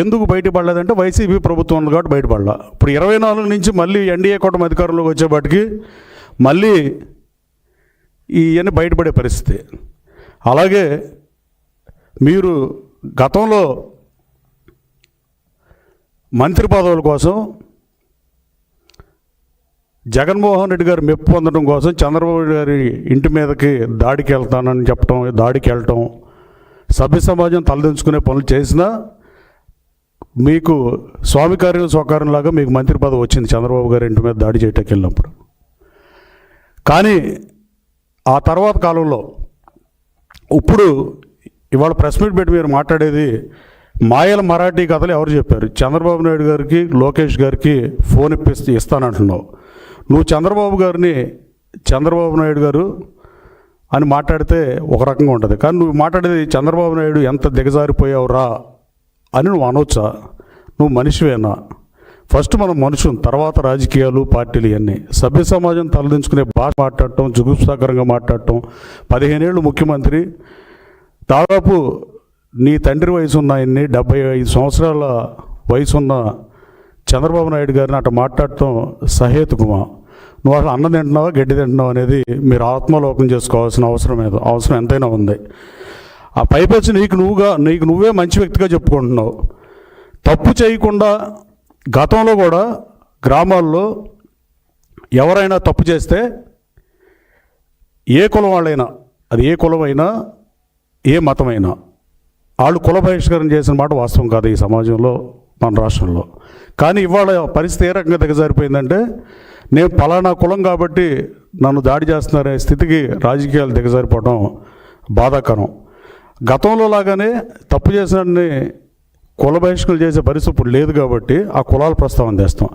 ఎందుకు బయటపడలేదంటే వైసీపీ ప్రభుత్వం ఉంది కాబట్టి బయటపడలా. ఇప్పుడు ఇరవై నాలుగు నుంచి మళ్ళీ ఎన్డీఏ కూటమి అధికారంలోకి వచ్చేపాటికి మళ్ళీ ఇవన్నీ బయటపడే పరిస్థితి. అలాగే మీరు గతంలో మంత్రి పదవుల కోసం జగన్మోహన్ రెడ్డి గారు మెప్పు పొందడం కోసం చంద్రబాబు గారి ఇంటి మీదకి దాడికి వెళ్తానని చెప్పడం దాడికి వెళ్ళటం సభ్య సమాజం తలదించుకునే పనులు చేసినా మీకు స్వామి కార్యం స్వకార్యంలాగా మీకు మంత్రి పదవి వచ్చింది చంద్రబాబు గారి ఇంటి మీద దాడి చేయటానికి వెళ్ళినప్పుడు. కానీ ఆ తర్వాత కాలంలో ఇప్పుడు ఇవాళ ప్రెస్ మీట్ పెట్టి మీరు మాట్లాడేది మాయల మరాఠీ కథలు ఎవరు చెప్పారు? చంద్రబాబు నాయుడు గారికి లోకేష్ గారికి ఫోన్ ఇప్పిస్తే ఇస్తానంటున్నావు. నువ్వు చంద్రబాబు గారిని చంద్రబాబు నాయుడు గారు అని మాట్లాడితే ఒక రకంగా ఉంటుంది. కానీ నువ్వు మాట్లాడేది చంద్రబాబు నాయుడు ఎంత దిగజారిపోయావురా అని నువ్వు అనొచ్చా? నువ్వు మనిషివేనా? ఫస్ట్ మనం మనుషులు తర్వాత రాజకీయాలు పార్టీలు ఇవన్నీ. సభ్య సమాజం తలదించుకునే భాష మాట్లాడటం జుగుప్సాకరంగా మాట్లాడటం. పదిహేనేళ్ళు ముఖ్యమంత్రి. దాదాపు నీ తండ్రి వయసు ఉన్న ఆయన్ని డెబ్బై ఐదు సంవత్సరాల వయసున్న చంద్రబాబు నాయుడు గారిని అట్లా మాట్లాడటం సహేతుకుమార్ నువ్వు అసలు అన్నం తింటున్నావా గడ్డి తింటున్నావు అనేది మీరు ఆత్మలోకం చేసుకోవాల్సిన అవసరం ఏదో అవసరం ఎంతైనా ఉంది. ఆ పైపెచ్చి నీకు నువ్వుగా నీకు నువ్వే మంచి వ్యక్తిగా చెప్పుకుంటున్నావు. తప్పు చేయకుండా గతంలో కూడా గ్రామాల్లో ఎవరైనా తప్పు చేస్తే ఏ కులం వాళ్ళైనా అది ఏ కులమైనా ఏ మతమైనా వాళ్ళు కుల బహిష్కరణ చేసిన మాట వాస్తవం కాదు ఈ సమాజంలో. మన రాష్ట్రంలో. కానీ ఇవాళ పరిస్థితి ఏ రకంగా దిగజారిపోయిందంటే నేను పలానా కులం కాబట్టి నన్ను దాడి చేస్తున్నారనే స్థితికి రాజకీయాలు దిగజారిపోవడం బాధాకరం. గతంలో లాగానే తప్పు చేసిన కుల బహిష్కరణ చేసే పరిస్థితి ఇప్పుడు లేదు కాబట్టి ఆ కులాల ప్రస్తావన చేస్తాం